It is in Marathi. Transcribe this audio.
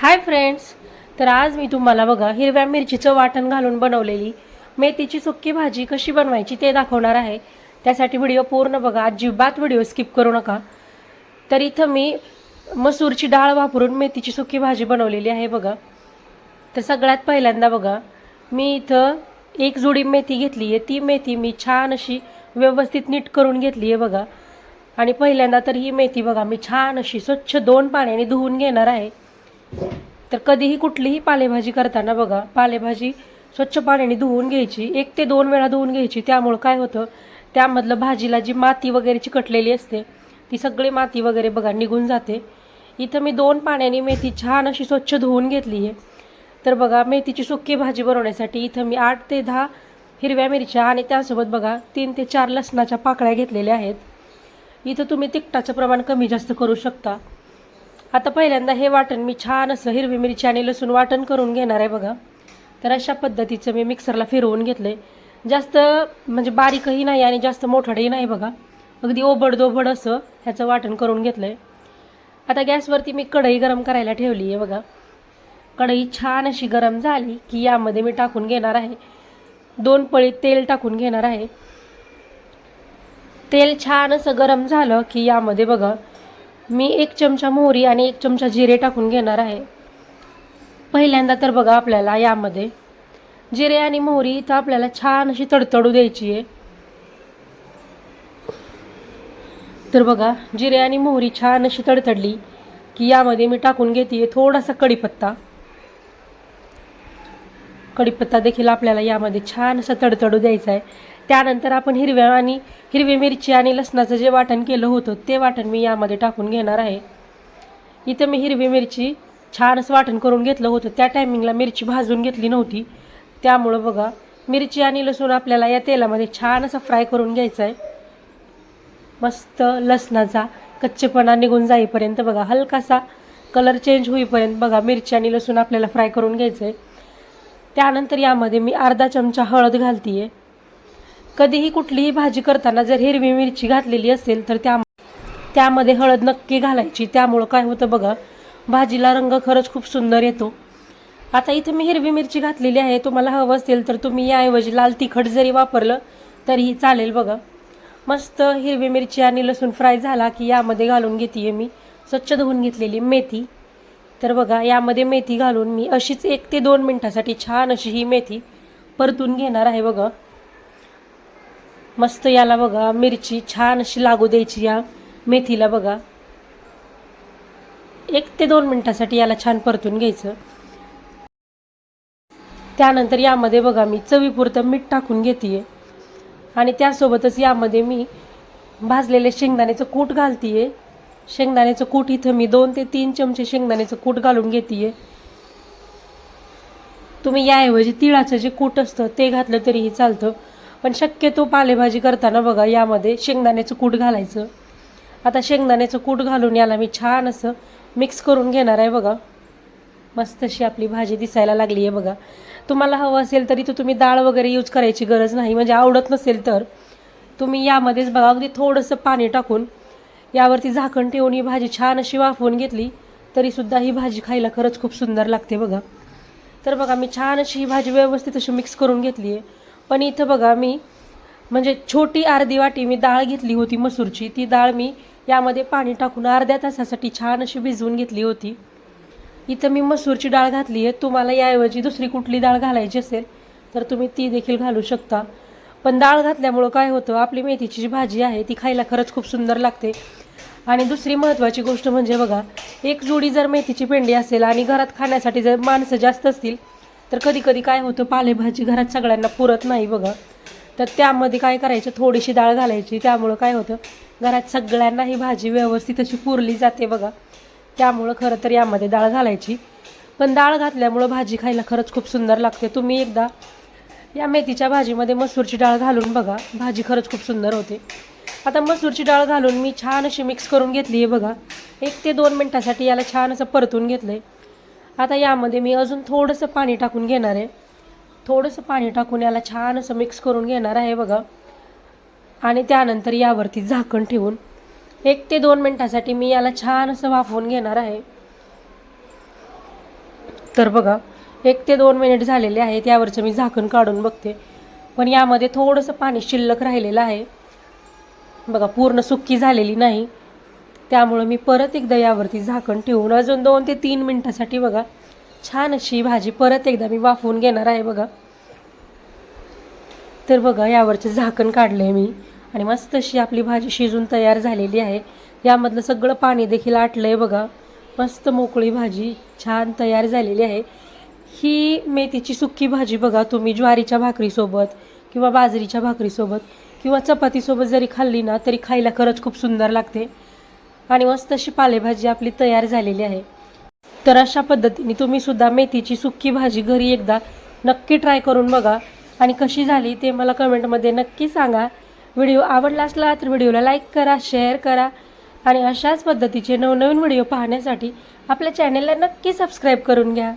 हाय फ्रेंड्स तर आज मी तुम्हाला बघा हिरव्या मिरचीचं वाटण घालून बनवलेली मेथीची सुक्की भाजी कशी बनवायची ते दाखवणार आहे. त्यासाठी व्हिडिओ पूर्ण बघा अजिबात व्हिडिओ स्किप करू नका. तर इथं मी मसूरची डाळ वापरून मेथीची सुक्की भाजी बनवलेली आहे बघा. तर सगळ्यात पहिल्यांदा बघा मी इथं एक जुडी मेथी घेतली आहे. ती मेथी मी छान अशी व्यवस्थित नीट करून घेतली आहे बघा. आणि पहिल्यांदा तर ही मेथी बघा मी छान अशी स्वच्छ दोन पाण्याने धुवून घेणार आहे. तर कधीही कुठलीही पालेभाजी करताना बघा पालेभाजी स्वच्छ पाण्याने धुवून घ्यायची एक ते दोन वेळा धुवून घ्यायची त्यामुळं काय होतं त्यामधलं भाजीला जी माती वगैरे चिकटलेली असते ती सगळी माती वगैरे बघा निघून जाते. इथं मी दोन पाण्याने मेथी छान अशी स्वच्छ धुवून घेतली आहे. तर बघा मेथीची सुक्की भाजी बनवण्यासाठी इथं मी आठ ते दहा हिरव्या मिरच्या आणि त्यासोबत बघा तीन ते चार लसणाच्या पाकळ्या घेतलेल्या आहेत. इथं तुम्ही तिखटाचं प्रमाण कमी जास्त करू शकता. आता पहिल्यांदा हे वाटण मी छान असं हिरवी मिरची आणि लसूण वाटण करून घेणार आहे बघा. तर अशा पद्धतीचं मी मिक्सरला फिरवून घेतलं आहे जास्त म्हणजे बारीकही नाही आणि जास्त मोठडही नाही बघा. अगदी ओबडदोबड असं ह्याचं वाटण करून घेतलं आहे आता गॅसवरती मी कढई गरम करायला ठेवली आहे बघा. कढई छान अशी गरम झाली की यामध्ये मी टाकून घेणार आहे. दोन पळी तेल टाकून घेणार आहे. तेल छान असं गरम झालं की यामध्ये बघा मी एक चमचा मोहरी आणि एक चमचा जिरे टाकून घेणार आहे. पहिल्यांदा तर बघा आपल्याला यामध्ये. जिरे आणि मोहरी इथं आपल्याला छान अशी तडतडू द्यायची आहे. तर बघा जिरे आणि मोहरी छान अशी तडतडली की यामध्ये मी टाकून घेते थोडासा कढीपत्ता. कढीपत्ता देखील आपल्याला यामध्ये छान असं तडतडू द्यायचा आहे. त्यानंतर आपण हिरव्या आणि हिरवी मिरची आणि लसणाचं जे वाटण केलं होतं ते वाटण मी यामध्ये टाकून घेणार आहे. इथं मी हिरवी मिरची छान असं वाटण करून घेतलं होतं. त्या टायमिंगला मिरची भाजून घेतली नव्हती. त्यामुळं बघा मिरची आणि लसूण आपल्याला या तेलामध्ये छान असं फ्राय करून घ्यायचं आहे. मस्त लसणाचा कच्चेपणा निघून जाईपर्यंत बघा हलकासा कलर चेंज होईपर्यंत बघा मिरची आणि लसूण आपल्याला फ्राय करून घ्यायचं आहे. त्यानंतर यामध्ये मी अर्धा चमचा हळद घालते आहे कधीही कुठलीही भाजी करताना जर हिरवी मिरची घातलेली असेल तर त्या त्यामध्ये हळद नक्की घालायची. त्यामुळं काय होतं बघा भाजीला रंग खरंच खूप सुंदर येतो. आता इथं मी हिरवी मिरची घातलेली आहे. तुम्हाला हवं असेल तर तुम्ही याऐवजी लाल तिखट जरी वापरलं तरीही चालेल बघा. मस्त हिरवी मिरची आणि लसूण फ्राय झाला की यामध्ये घालून घेते मी. स्वच्छ धुवून घेतलेली मेथी. तर बघा यामध्ये मेथी घालून मी अशीच एक ते दोन मिनटासाठी छान अशी ही मेथी परतून घेणार आहे बघा. मस्त याला बघा मिरची छान अशी लागू द्यायची या मेथीला बघा. एक ते दोन मिनटासाठी याला छान परतून घ्यायचं. त्यानंतर यामध्ये बघा मी चवीपुरतं मीठ टाकून घेते आणि त्यासोबतच यामध्ये मी भाजलेले शेंगदाण्याचं कूट घालते शेंगदाण्याचं कूट इथं मी दोन ते तीन चमचे शेंगदाण्याचं कूट घालून घेते तुम्ही याऐवजी तिळाचं जे कूट असतं ते घातलं तरीही चालतं. पण शक्यतो पालेभाजी करताना बघा यामध्ये शेंगदाण्याचं कूट घालायचं. आता शेंगदाण्याचं कूट घालून याला मी छान असं मिक्स करून घेणार आहे बघा. मस्त अशी आपली भाजी दिसायला लागली आहे बघा. तुम्हाला हवं असेल तरी तो तुम्ही डाळ वगैरे यूज करायची गरज नाही. म्हणजे आवडत नसेल तर तुम्ही यामध्येच बघा अगदी थोडंसं पाणी टाकून यावरती झाकण ठेवून ही भाजी छान अशी वाफवून घेतली तरीसुद्धा ही भाजी खायला खरंच खूप सुंदर लागते बघा. तर बघा मी छान अशी ही भाजी व्यवस्थित अशी मिक्स करून घेतली आहे. पण इथं बघा मी म्हणजे छोटी अर्धी वाटी मी डाळ घेतली होती मसूरची ती डाळ मी यामध्ये पाणी टाकून अर्ध्या तासासाठी छान अशी भिजवून घेतली होती. इथं मी मसूरची डाळ घातली आहे. तुम्हाला याऐवजी दुसरी कुठली डाळ घालायची असेल तर तुम्ही ती देखील घालू शकता. पण डाळ घातल्यामुळं काय होतं आपली मेथीची जी भाजी आहे ती खायला खरंच खूप सुंदर लागते. आणि दुसरी महत्त्वाची गोष्ट म्हणजे बघा एक जोडी जर मेथीची पेंडी असेल आणि घरात खाण्यासाठी जर माणसं जास्त असतील तर कधी कधी काय होतं पालेभाजी घरात सगळ्यांना पुरत नाही बघा. तर त्यामध्ये काय करायचं थोडीशी डाळ घालायची त्यामुळं काय होतं घरात सगळ्यांना ही भाजी व्यवस्थित अशी पुरली जाते बघा. त्यामुळं खरं तर यामध्ये डाळ घालायची. पण डाळ घातल्यामुळं भाजी खायला खरंच खूप सुंदर लागते. तुम्ही एकदा या मेथीच्या भाजीमध्ये मसूरची डाळ घालून बघा. भाजी खरंच खूप सुंदर होते. आता मसूरची डाळ घालून मी छान अशी मिक्स करून घेतली आहे बघा. एक ते दोन मिनटासाठी याला छान असं परतून घेतलं आहे आता यामध्ये मी अजून थोडंसं पाणी टाकून घेणार आहे. थोडंसं पाणी टाकून याला छान असं मिक्स करून घेणार आहे बघा. आणि त्यानंतर यावरती झाकण ठेवून एक ते दोन मिनटासाठी मी याला छान असं वाफवून घेणार आहे. तर बघा एक ते दोन मिनिट झालेले आहेत यावरचं मी झाकण काढून बघते. पण यामध्ये थोडंसं पाणी शिल्लक राहिलेलं आहे. बघा पूर्ण सुक्की झालेली नाही. त्यामुळं मी परत एकदा यावरती झाकण ठेवून अजून दोन ते तीन मिनटासाठी बघा छान अशी भाजी परत एकदा मी वाफवून घेणार आहे बघा. तर बघा यावरचं झाकण काढलं आहे मी. आणि मस्त अशी आपली भाजी शिजून तयार झालेली आहे. यामधलं सगळं पाणी देखील आटलं आहे बघा. मस्त मोकळी भाजी छान तयार झालेली आहे. ही मेथीची सुक्की भाजी बघा तुम्ही ज्वारीच्या भाकरीसोबत किंवा बाजरीच्या भाकरीसोबत किंवा चपातीसोबत जरी खाल्ली ना तरी खायला खरंच खूप सुंदर लागते. आणि मस्त अशी पालेभाजी आपली तयार झालेली आहे. तर अशा पद्धतीने तुम्ही सुद्धा मेथीची सुक्की भाजी घरी एकदा नक्की ट्राय करून बघा. आणि कशी झाली ते मला कमेंटमध्ये नक्की सांगा. व्हिडिओ आवडला असला तर व्हिडिओला लाईक करा शेअर करा. आणि अशाच पद्धतीचे नवनवीन व्हिडिओ पाहण्यासाठी आपल्या चॅनेलला नक्की सबस्क्राईब करून घ्या.